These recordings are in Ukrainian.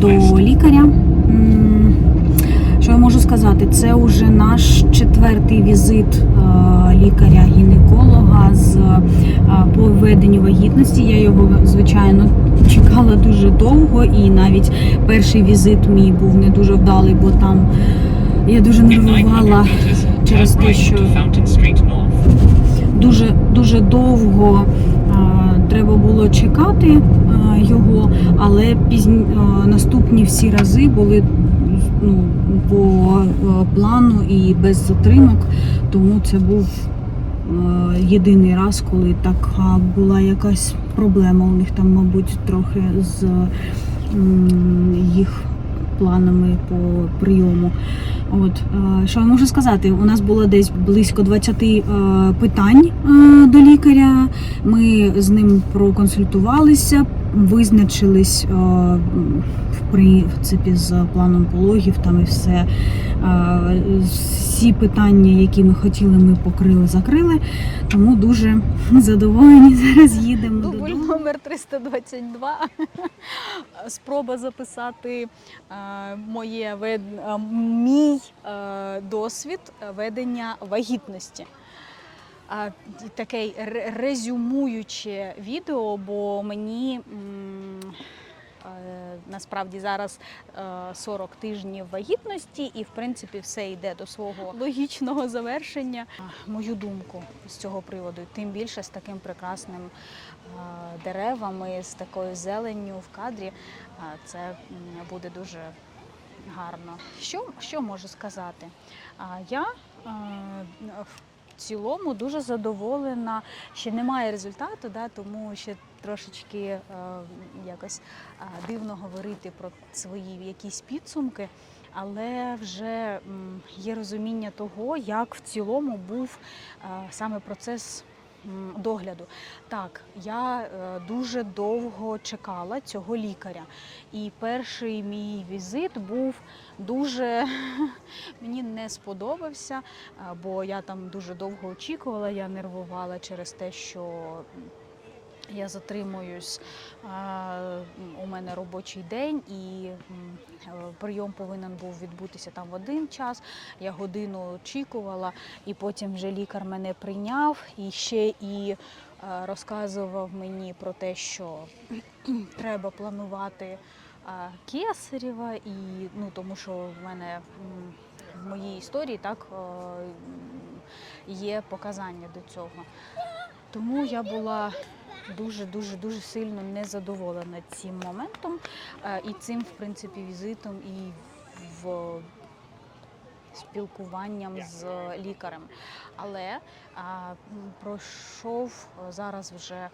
до лікаря. Що я можу сказати? Це вже наш четвертий візит е, лікаря-гінеколога з е, по введенню вагітності. Я його звичайно чекала дуже довго, і навіть перший візит мій був не дуже вдалий, бо там я дуже нервувала через те, що дуже дуже довго треба було чекати е, його, але пізні е, наступні всі рази були ну, по е, плану і без затримок, тому це був єдиний раз, коли така була якась проблема. У них там, мабуть, трохи з їх планами по прийому. От е, що я можу сказати? У нас було десь близько 20 е, питань е, до лікаря. Ми з ним проконсультувалися, визначились е, в принципі з планом пологів. Там і все Е, всі питання, які ми хотіли, ми покрили, закрили. Тому дуже задоволені. Зараз їдемо Дубль додому. номер 322. Спроба записати е, моє мій досвід ведення вагітності. Таке резюмуюче відео, бо мені е, насправді зараз е, 40 тижнів вагітності, і в принципі все йде до свого логічного завершення. Мою думку з цього приводу, тим більше з таким прекрасним е, деревами, з такою зеленню в кадрі, це буде дуже гарно. Що, що можу сказати? Я е, цілому дуже задоволена. Ще немає результату, да, тому ще трошечки е, якось е, дивно говорити про свої якісь підсумки. Але вже є розуміння того, як в цілому був е, саме процес догляду. Так, я е, дуже довго чекала цього лікаря, і перший мій візит був дуже мені не сподобався, бо я там дуже довго очікувала, я нервувала через те, що я затримуюсь. У мене робочий день і е, прийом повинен був відбутися там в один час. Я годину очікувала, і потім вже лікар мене прийняв і ще і е, розказував мені про те, що треба планувати а, кесарєва, і ну тому що в мене в моїй історії так е, є показання до цього. Тому я була дуже дуже дуже сильно незадоволена цим моментом е, і цим, в принципі, візитом і в спілкуванням з лікарем. Але а, пройшов е, зараз вже е,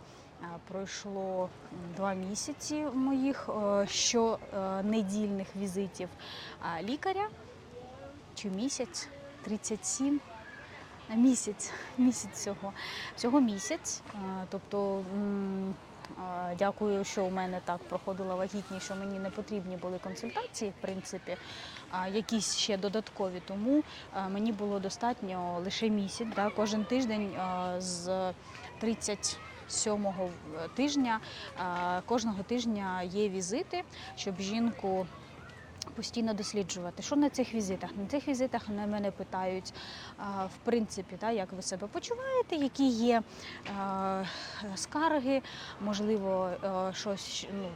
пройшло два місяці моїх е, щонедільних візитів лікаря. Чи місяць? 37 місяць, місяць всього. Всього місяць. Тобто, дякую, що у мене так проходила вагітність, що мені не потрібні були консультації, в принципі, якісь ще додаткові. Тому мені було достатньо лише місяць. Кожен тиждень з 37-го тижня, е, кожного тижня є візити, щоб жінку постійно досліджувати, що на цих візитах. На цих візитах на мене питають, в принципі, та, як ви себе почуваєте, які є е, скарги, можливо, е, щось, ну,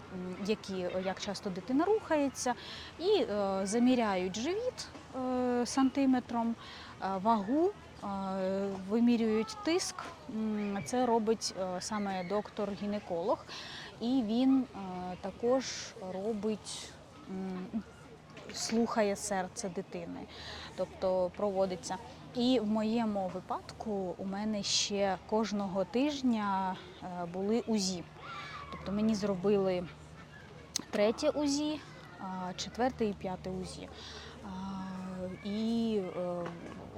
які, як часто дитина рухається, і е, заміряють живіт сантиметром, вагу. Вимірюють тиск, це робить саме доктор-гінеколог, і він також робить слухає серце дитини, тобто проводиться. І в моєму випадку у мене ще кожного тижня е, були УЗІ. Тобто мені зробили третє УЗІ, четверте і п'яте УЗІ. І е,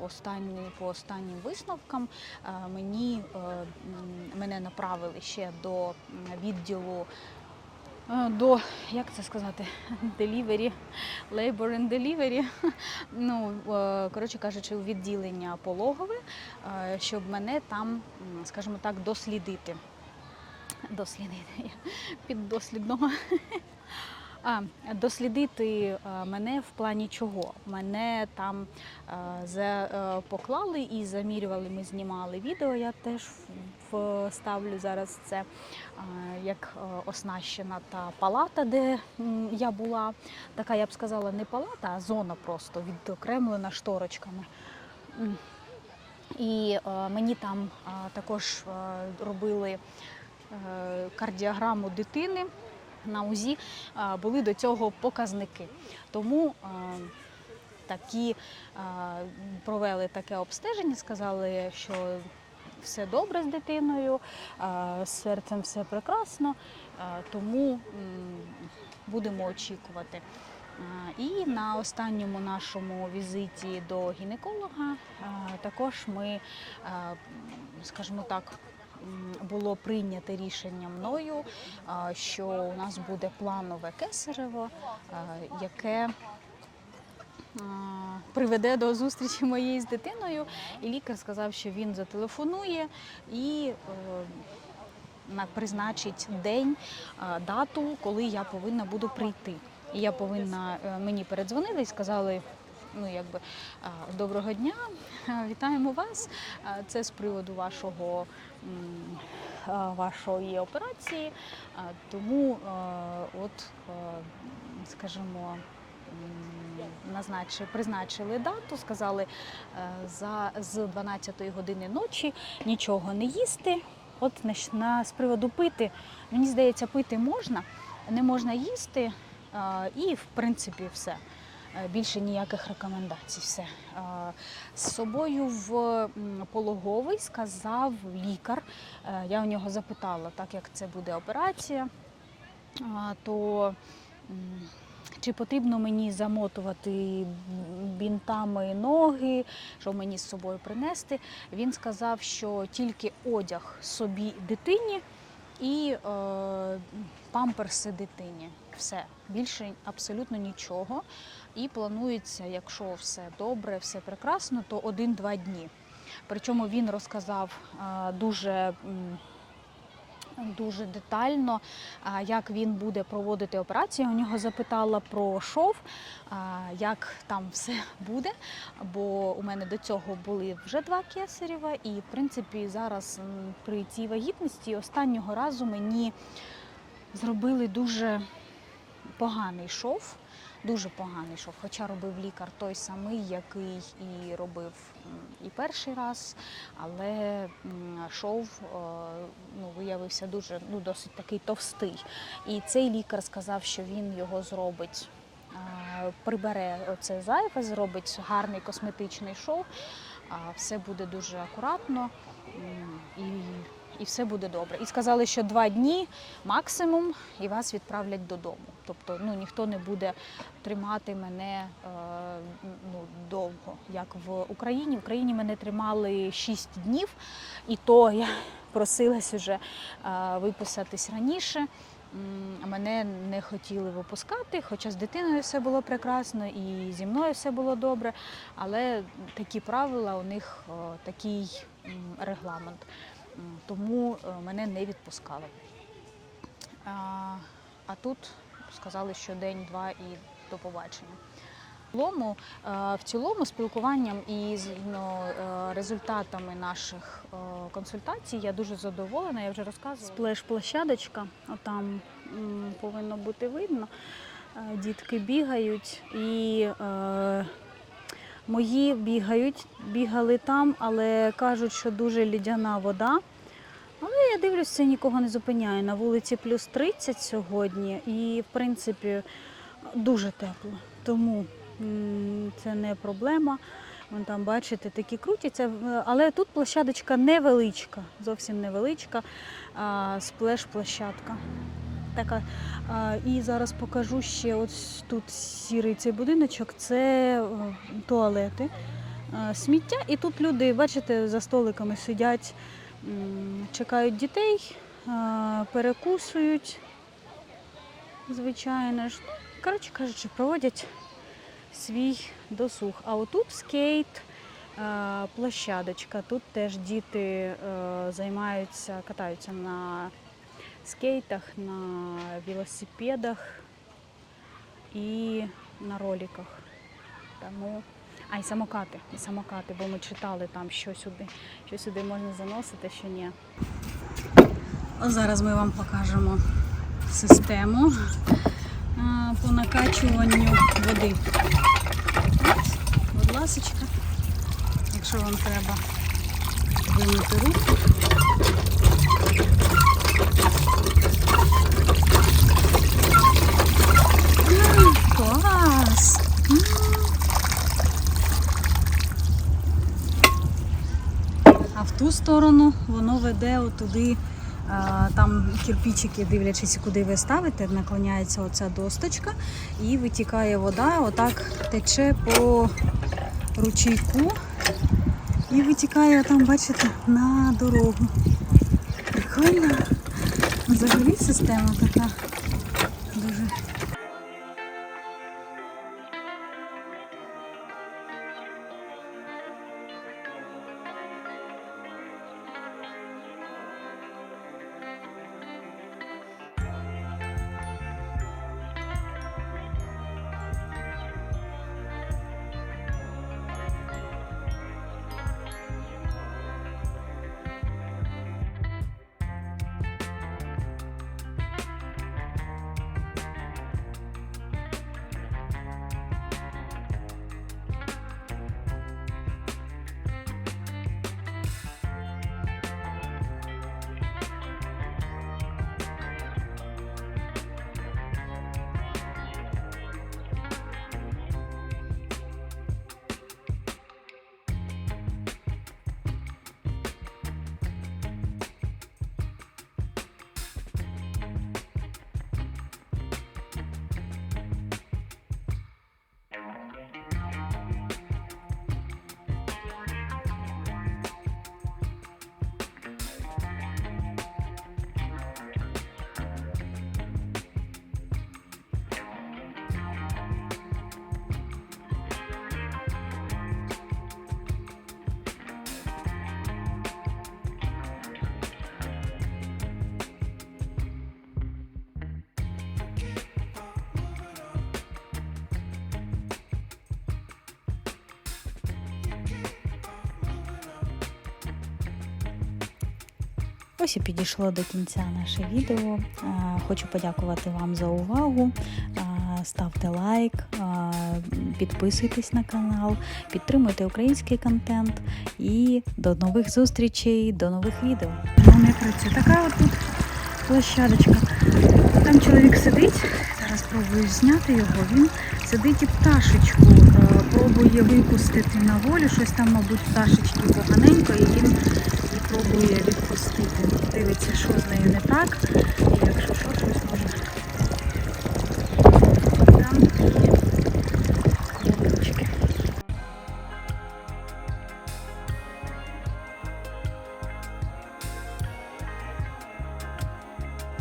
останні, по останнім висновкам е, мені, е, мене направили ще до відділу е, до, як це сказати, delivery, labor and delivery, ну, е, коротше кажучи, у відділення пологове, е, щоб мене там, скажімо так, дослідити. Дослідити піддослідного. А, дослідити е, мене в плані чого? Мене там е, е, поклали і замірювали, ми знімали відео. Я теж вставлю зараз це як оснащена та палата, де я була. Така, я б сказала, не палата, а зона просто відокремлена шторочками. І мені там також робили кардіограму дитини на УЗІ, е, були до цього показники. Тому е, такі е, провели таке обстеження, сказали, що все добре з дитиною, з серцем все прекрасно, тому будемо очікувати. І на останньому нашому візиті до гінеколога також ми, скажімо так, було прийнято рішення мною, е, що у нас буде планове кесарево, е, яке приведе до зустрічі моєї з дитиною. І лікар сказав, що він зателефонує і е, призначить день, дату, коли я повинна буду прийти. І я повинна мені передзвонили і сказали. Ну, якби «А, доброго дня, вітаємо вас. Це з приводу вашого вашої операції. Тому, от, скажімо, назначили, призначили дату, сказали за з 12 години ночі нічого не їсти. От на, з приводу пити, мені здається, пити можна, не можна їсти, і в принципі все. Е, Більше ніяких рекомендацій. Все. Е, З собою в пологовий сказав лікар. Е, Я у нього запитала, так як це буде операція, то чи потрібно мені замотувати бінтами ноги, що мені з собою принести. Він сказав, що тільки одяг собі дитині і е, памперси дитині. Все, більше абсолютно нічого. І планується, якщо все добре, все прекрасно, то один-два дні. Причому він розказав дуже. Дуже детально, як він буде проводити операцію. У нього запитала про шов, як там все буде. Бо у мене до цього були вже два кесарєва, і в принципі зараз при цій вагітності останнього разу мені зробили дуже поганий шов. Дуже поганий шов, хоча робив лікар той самий, який і робив і перший раз, але шов е, ну, виявився дуже ну, досить такий товстий. І цей лікар сказав, що він його зробить, е, прибере оце зайве, зробить гарний косметичний шов, все буде дуже акуратно і, і все буде добре. І сказали, що два дні максимум і вас відправлять додому. Тобто ну, ніхто не буде тримати мене е, ну, довго, як в Україні. В Україні мене тримали 6 днів, і то я просилась уже е, виписатись раніше. Мене не хотіли випускати, хоча з дитиною все було прекрасно і зі мною все було добре. Але такі правила, у них е, такий регламент. Тому е, мене не відпускали. А, тут сказали, що день-два і до побачення. В цілому, е, спілкуванням і ну, результатами наших консультацій я дуже задоволена. Я вже розказувала. Сплеш-площадочка, отам м, повинно бути видно. Дітки бігають і мої бігають, бігали там, але кажуть, що дуже лідяна вода. Але я дивлюся, нікого не зупиняє. На вулиці плюс 30 сьогодні, і в принципі дуже тепло. Тому це не проблема. Вон там, бачите, такі крутяться. Але тут площадочка невеличка, зовсім невеличка, сплеш-площадка. Така. І зараз покажу ще ось тут сірий цей будиночок, це е, туалети. Сміття, і тут люди, бачите, за столиками сидять, чекають дітей, перекусують, звичайно ж. Коротше кажучи, проводять свій досуг. А отут скейт, площадочка. Тут теж діти е, займаються, катаються на скейтах, на велосипедах. і на роліках. Тому а й самокати, і самокати, бо ми читали там, що сюди, що сюди можна заносити, що ні. Зараз ми вам покажемо систему по накачуванню води. Будь ласочка, якщо вам треба вимити руки. Сторону воно веде отуди. Там кирпичики, дивлячись, куди ви ставите, наклоняється оця досточка і витікає вода, отак тече по ручейку і витікає там, бачите, на дорогу. Прикольно. Взагалі система така дуже. Ось і підійшло до кінця наше відео. Хочу подякувати вам за увагу. Ставте лайк, підписуйтесь на канал, підтримуйте український контент і до нових зустрічей, до нових відео. Не працює. Така от тут площадочка. Там чоловік сидить. Зараз спробую зняти його. Він сидить і пташечку е, пробує випустити на волю. Щось там, мабуть, пташечки поганенько, і він пробує відпустити. Дивиться, що з нею не так. І якщо що, щось може. Там